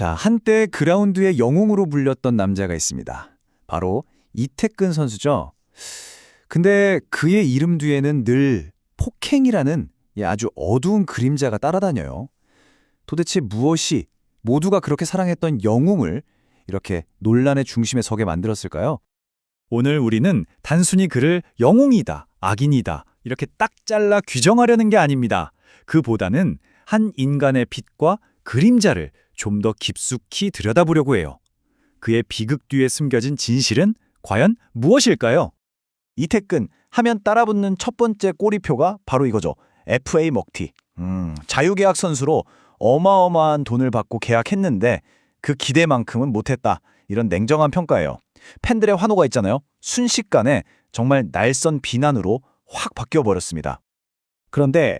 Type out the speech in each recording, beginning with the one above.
자, 한때 그라운드의 영웅으로 불렸던 남자가 있습니다. 바로 이태근 선수죠. 근데 그의 이름 뒤에는 늘 폭행이라는 이 아주 어두운 그림자가 따라다녀요. 도대체 무엇이 모두가 그렇게 사랑했던 영웅을 이렇게 논란의 중심에 서게 만들었을까요? 오늘 우리는 단순히 그를 영웅이다, 악인이다 이렇게 딱 잘라 규정하려는 게 아닙니다. 그보다는 한 인간의 빛과 그림자를 좀 더 깊숙이 들여다보려고 해요. 그의 비극 뒤에 숨겨진 진실은 과연 무엇일까요? 이태근 하면 따라붙는 첫 번째 꼬리표가 바로 이거죠. FA 먹튀. 음, 자유계약 선수로 어마어마한 돈을 받고 계약했는데 그 기대만큼은 못했다. 이런 냉정한 평가예요. 팬들의 환호가 있잖아요. 순식간에 정말 날선 비난으로 확 바뀌어버렸습니다. 그런데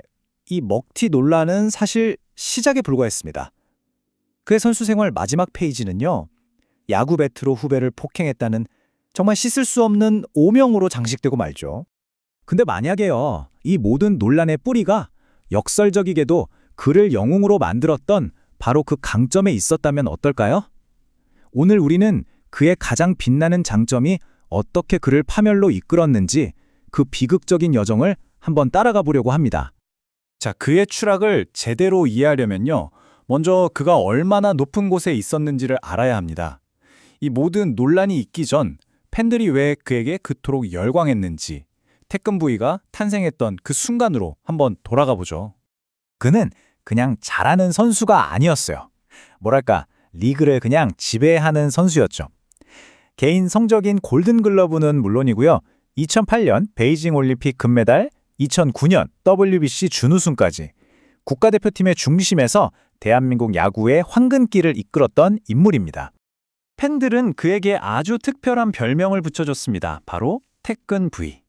이 먹튀 논란은 사실 시작에 불과했습니다. 그의 선수 생활 마지막 페이지는요. 야구 배트로 후배를 폭행했다는 정말 씻을 수 없는 오명으로 장식되고 말죠. 근데 만약에요. 이 모든 논란의 뿌리가 역설적이게도 그를 영웅으로 만들었던 바로 그 강점에 있었다면 어떨까요? 오늘 우리는 그의 가장 빛나는 장점이 어떻게 그를 파멸로 이끌었는지 그 비극적인 여정을 한번 따라가 보려고 합니다. 자, 그의 추락을 제대로 이해하려면요. 먼저 그가 얼마나 높은 곳에 있었는지를 알아야 합니다. 이 모든 논란이 있기 전 팬들이 왜 그에게 그토록 열광했는지 태권 부위가 탄생했던 그 순간으로 한번 돌아가 보죠. 그는 그냥 잘하는 선수가 아니었어요. 뭐랄까, 리그를 그냥 지배하는 선수였죠. 개인 성적인 골든글러브는 물론이고요. 2008년 베이징 올림픽 금메달, 2009년 WBC 준우승까지 국가대표팀의 중심에서 대한민국 야구의 황금기를 이끌었던 인물입니다. 팬들은 그에게 아주 특별한 별명을 붙여줬습니다. 바로 태권 V.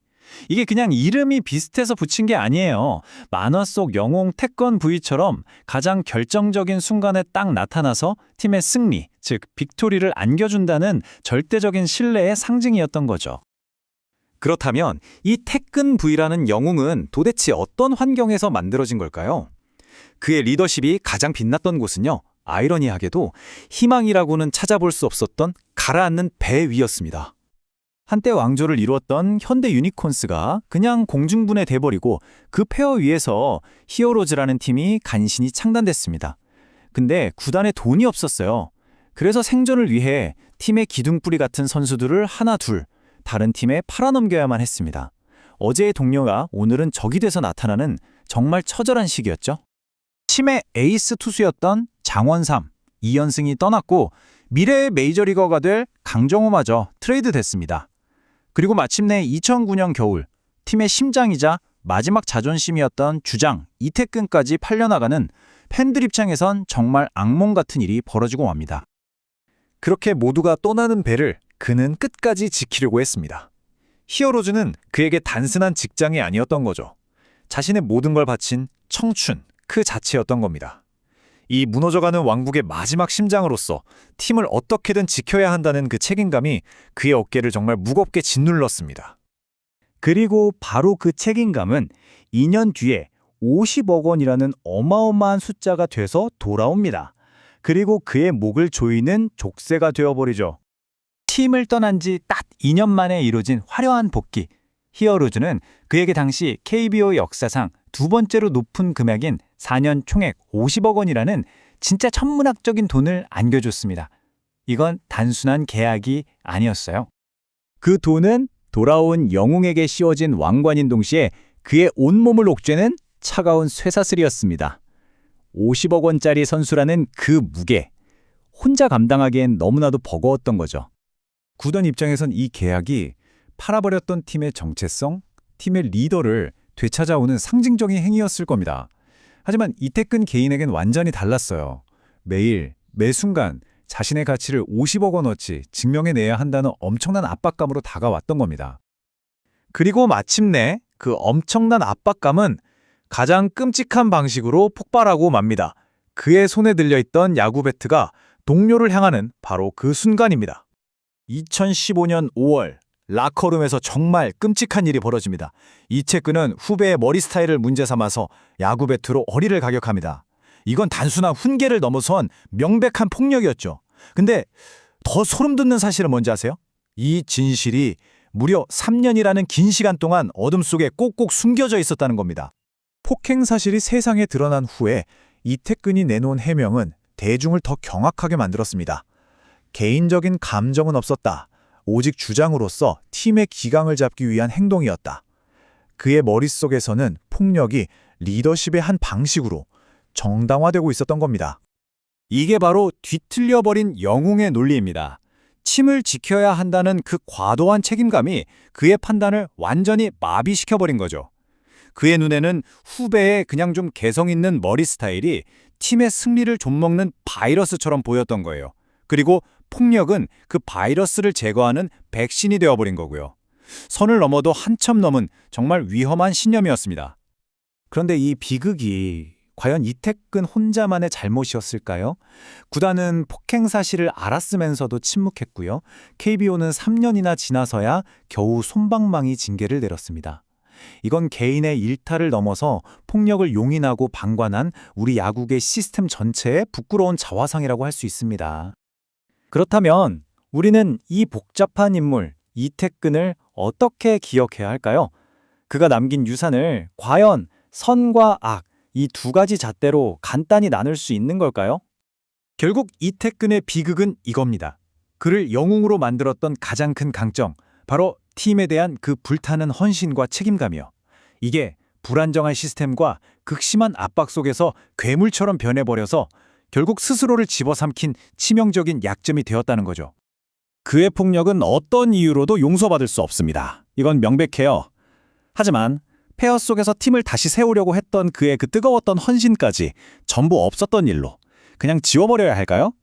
이게 그냥 이름이 비슷해서 붙인 게 아니에요. 만화 속 영웅 태권 V처럼 가장 결정적인 순간에 딱 나타나서 팀의 승리, 즉 빅토리를 안겨준다는 절대적인 신뢰의 상징이었던 거죠. 그렇다면 이 태권 V라는 영웅은 도대체 어떤 환경에서 만들어진 걸까요? 그의 리더십이 가장 빛났던 곳은요. 아이러니하게도 희망이라고는 찾아볼 수 없었던 가라앉는 배 위였습니다. 한때 왕조를 이루었던 현대 유니콘스가 그냥 공중분해 돼버리고 그 폐허 위에서 히어로즈라는 팀이 간신히 창단됐습니다. 근데 구단에 돈이 없었어요. 그래서 생존을 위해 팀의 기둥뿌리 같은 선수들을 하나 둘 다른 팀에 팔아넘겨야만 했습니다. 어제의 동료가 오늘은 적이 돼서 나타나는 정말 처절한 시기였죠. 팀의 에이스 투수였던 장원삼, 이연승이 떠났고 미래의 메이저리거가 될 강정호마저 트레이드 됐습니다. 그리고 마침내 2009년 겨울 팀의 심장이자 마지막 자존심이었던 주장 이태근까지 팔려나가는 팬들 입장에선 정말 악몽 같은 일이 벌어지고 맙니다. 그렇게 모두가 떠나는 배를 그는 끝까지 지키려고 했습니다. 히어로즈는 그에게 단순한 직장이 아니었던 거죠. 자신의 모든 걸 바친 청춘 그 자체였던 겁니다. 이 무너져가는 왕국의 마지막 심장으로서 팀을 어떻게든 지켜야 한다는 그 책임감이 그의 어깨를 정말 무겁게 짓눌렀습니다. 그리고 바로 그 책임감은 2년 뒤에 50억 원이라는 어마어마한 숫자가 돼서 돌아옵니다. 그리고 그의 목을 조이는 족쇄가 되어버리죠. 팀을 떠난 지 딱 2년 만에 이루어진 화려한 복귀. 히어로즈는 그에게 당시 KBO 역사상 두 번째로 높은 금액인 4년 총액 50억 원이라는 진짜 천문학적인 돈을 안겨줬습니다. 이건 단순한 계약이 아니었어요. 그 돈은 돌아온 영웅에게 씌워진 왕관인 동시에 그의 온몸을 옥죄는 차가운 쇠사슬이었습니다. 50억 원짜리 선수라는 그 무게, 혼자 감당하기엔 너무나도 버거웠던 거죠. 구단 입장에선 이 계약이 팔아버렸던 팀의 정체성, 팀의 리더를 되찾아오는 상징적인 행위였을 겁니다. 하지만 이태근 개인에겐 완전히 달랐어요. 매일, 매 순간 자신의 가치를 50억 원어치 증명해내야 한다는 엄청난 압박감으로 다가왔던 겁니다. 그리고 마침내 그 엄청난 압박감은 가장 끔찍한 방식으로 폭발하고 맙니다. 그의 손에 들려있던 야구 배트가 동료를 향하는 바로 그 순간입니다. 2015년 5월 라커룸에서 정말 끔찍한 일이 벌어집니다. 이채근은 후배의 머리 스타일을 문제 삼아서 야구 배트로 어리를 가격합니다. 이건 단순한 훈계를 넘어선 명백한 폭력이었죠. 근데 더 소름 돋는 사실은 뭔지 아세요? 이 진실이 무려 3년이라는 긴 시간 동안 어둠 속에 꼭꼭 숨겨져 있었다는 겁니다. 폭행 사실이 세상에 드러난 후에 이태근이 내놓은 해명은 대중을 더 경악하게 만들었습니다. 개인적인 감정은 없었다. 오직 주장으로서 팀의 기강을 잡기 위한 행동이었다. 그의 머릿속에서는 폭력이 리더십의 한 방식으로 정당화되고 있었던 겁니다. 이게 바로 뒤틀려버린 영웅의 논리입니다. 팀을 지켜야 한다는 그 과도한 책임감이 그의 판단을 완전히 마비시켜버린 거죠. 그의 눈에는 후배의 그냥 좀 개성 있는 머리 스타일이 팀의 승리를 좀먹는 바이러스처럼 보였던 거예요. 그리고 폭력은 그 바이러스를 제거하는 백신이 되어버린 거고요. 선을 넘어도 한참 넘은 정말 위험한 신념이었습니다. 그런데 이 비극이 과연 이태근 혼자만의 잘못이었을까요? 구단은 폭행 사실을 알았으면서도 침묵했고요. KBO는 3년이나 지나서야 겨우 솜방망이 징계를 내렸습니다. 이건 개인의 일탈을 넘어서 폭력을 용인하고 방관한 우리 야구계 시스템 전체의 부끄러운 자화상이라고 할 수 있습니다. 그렇다면 우리는 이 복잡한 인물 이태근을 어떻게 기억해야 할까요? 그가 남긴 유산을 과연 선과 악 이 두 가지 잣대로 간단히 나눌 수 있는 걸까요? 결국 이태근의 비극은 이겁니다. 그를 영웅으로 만들었던 가장 큰 강점, 바로 팀에 대한 그 불타는 헌신과 책임감이요. 이게 불안정한 시스템과 극심한 압박 속에서 괴물처럼 변해버려서 결국 스스로를 집어삼킨 치명적인 약점이 되었다는 거죠. 그의 폭력은 어떤 이유로도 용서받을 수 없습니다. 이건 명백해요. 하지만 폐허 속에서 팀을 다시 세우려고 했던 그의 그 뜨거웠던 헌신까지 전부 없었던 일로 그냥 지워버려야 할까요?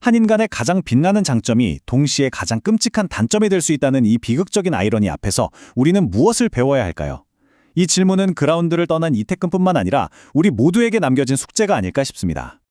한 인간의 가장 빛나는 장점이 동시에 가장 끔찍한 단점이 될 수 있다는 이 비극적인 아이러니 앞에서 우리는 무엇을 배워야 할까요? 이 질문은 그라운드를 떠난 이태근뿐만 아니라 우리 모두에게 남겨진 숙제가 아닐까 싶습니다.